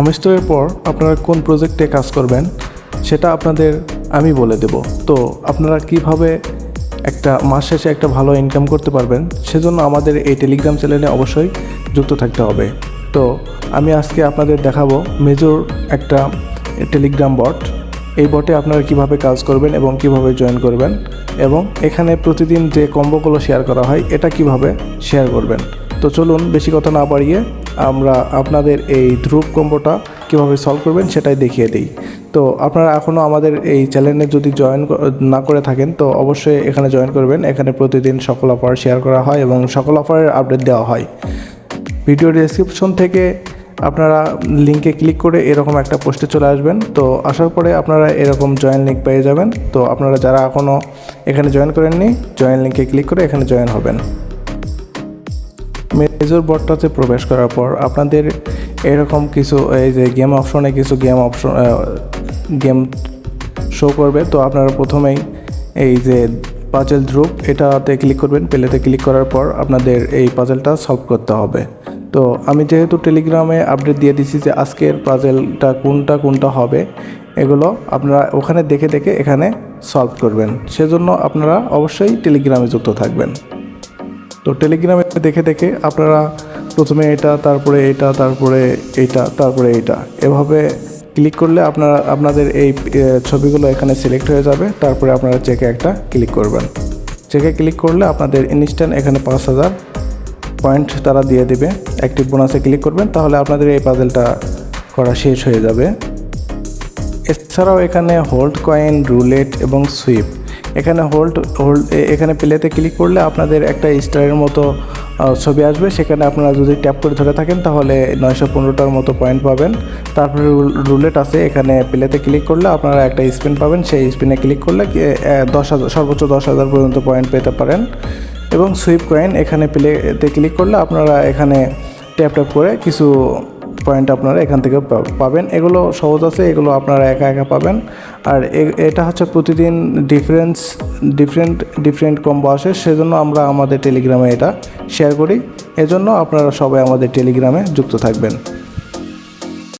আমিস্টরের পর আপনারা কোন প্রজেক্টে কাজ করবেন, সেটা আপনাদের আমি বলে দেব। তো আপনারা কীভাবে একটা মাস শেষে একটা ভালো ইনকাম করতে পারবেন, সেজন্য আমাদের এই টেলিগ্রাম চ্যানেলে অবশ্যই যুক্ত থাকতে হবে। তো আমি আজকে আপনাদের দেখাবো মেজর একটা টেলিগ্রাম বট এই বটে আপনারা কীভাবে কাজ করবেন এবং কীভাবে জয়েন করবেন এবং এখানে প্রতিদিন যে কম্বোগুলো শেয়ার করা হয়, এটা কীভাবে শেয়ার করবেন। তো চলুন বেশি কথা না বাড়িয়ে আমরা আপনাদের এই ধ্রুব কম্বোটা কীভাবে সলভ করবেন সেটাই দেখিয়ে দিই। তো আপনারা এখনও আমাদের এই চ্যানেলে যদি জয়েন না করে থাকেন, তো অবশ্যই এখানে জয়েন করবেন। এখানে প্রতিদিন সকল অফার শেয়ার করা হয় এবং সকল অফারের আপডেট দেওয়া হয়। ভিডিও ডেসক্রিপশন থেকে আপনারা লিঙ্কে ক্লিক করে এরকম একটা পোস্টে চলে আসবেন। তো আসার পরে আপনারা এরকম জয়েন লিঙ্ক পেয়ে যাবেন। তো আপনারা যারা এখনও এখানে জয়েন করেননি জয়েন লিঙ্কে ক্লিক করে এখানে জয়েন হবেন। মেজর বটটাতে প্রবেশ করার পর আপনাদের এরকম কিছু, এই যে গেম অপশনে কিছু গেম অপশন গেম শো করবে, তো আপনারা প্রথমেই এই যে পাজেল ধ্রুব এটাতে ক্লিক করবেন, পেলেতে ক্লিক করার পর আপনাদের এই পাজেলটা সলভ করতে হবে। তো আমি যেহেতু টেলিগ্রামে আপডেট দিয়ে দিছি যে আজকের পাজেলটা কোনটা কোনটা হবে, এগুলো আপনারা ওখানে দেখে দেখে এখানে সলভ করবেন। সেজন্য আপনারা অবশ্যই টেলিগ্রামে যুক্ত থাকবেন। তো টেলিগ্রামে দেখে দেখে আপনারা প্রথমে এটা, তারপরে এটা, তারপরে এইটা তারপরে এইটা। এভাবে ক্লিক করলে আপনারা, আপনাদের এই ছবিগুলো এখানে সিলেক্ট হয়ে যাবে। তারপরে আপনারা চেকে একটা ক্লিক করবেন। চেকে ক্লিক করলে আপনাদের ইনস্ট্যান্ট এখানে পাঁচ হাজার পয়েন্ট তারা দিয়ে দেবে। অ্যাক্টিভ বোনাসে ক্লিক করবেন, তাহলে আপনাদের এই পাজেলটা করা শেষ হয়ে যাবে। এছাড়াও এখানে হোল্ড কয়েন রুলেট এবং সুইপ এখানে হোল্ড হোল্ড এখানে প্লেতে ক্লিক করলে আপনাদের একটা স্টারের মতো ছবি আসবে। সেখানে আপনারা যদি ট্যাপ করে ধরে থাকেন, তাহলে নয়শো পনেরোটার মতো পয়েন্ট পাবেন। তারপরে রুলেট আছে, এখানে প্লেতে ক্লিক করলে আপনারা একটা স্পিন পাবেন। সেই স্পিনে ক্লিক করলে দশ হাজার, সর্বোচ্চ দশ হাজার পর্যন্ত পয়েন্ট পেতে পারেন। এবং সুইপ কয়েন এখানে প্লেতে ক্লিক করলে আপনারা এখানে ট্যাপ ট্যাপ করে কিছু পয়েন্ট আপনারা এখান থেকে পাবেন। এগুলো সহজ আছে, এগুলো আপনারা একা একা পাবেন। আর এটা হচ্ছে প্রতিদিন ডিফারেন্স ডিফারেন্ট ডিফারেন্ট কম্বো আসে, সেজন্য আমরা আমাদের টেলিগ্রামে এটা শেয়ার করি। এজন্য আপনারা সবাই আমাদের টেলিগ্রামে যুক্ত থাকবেন।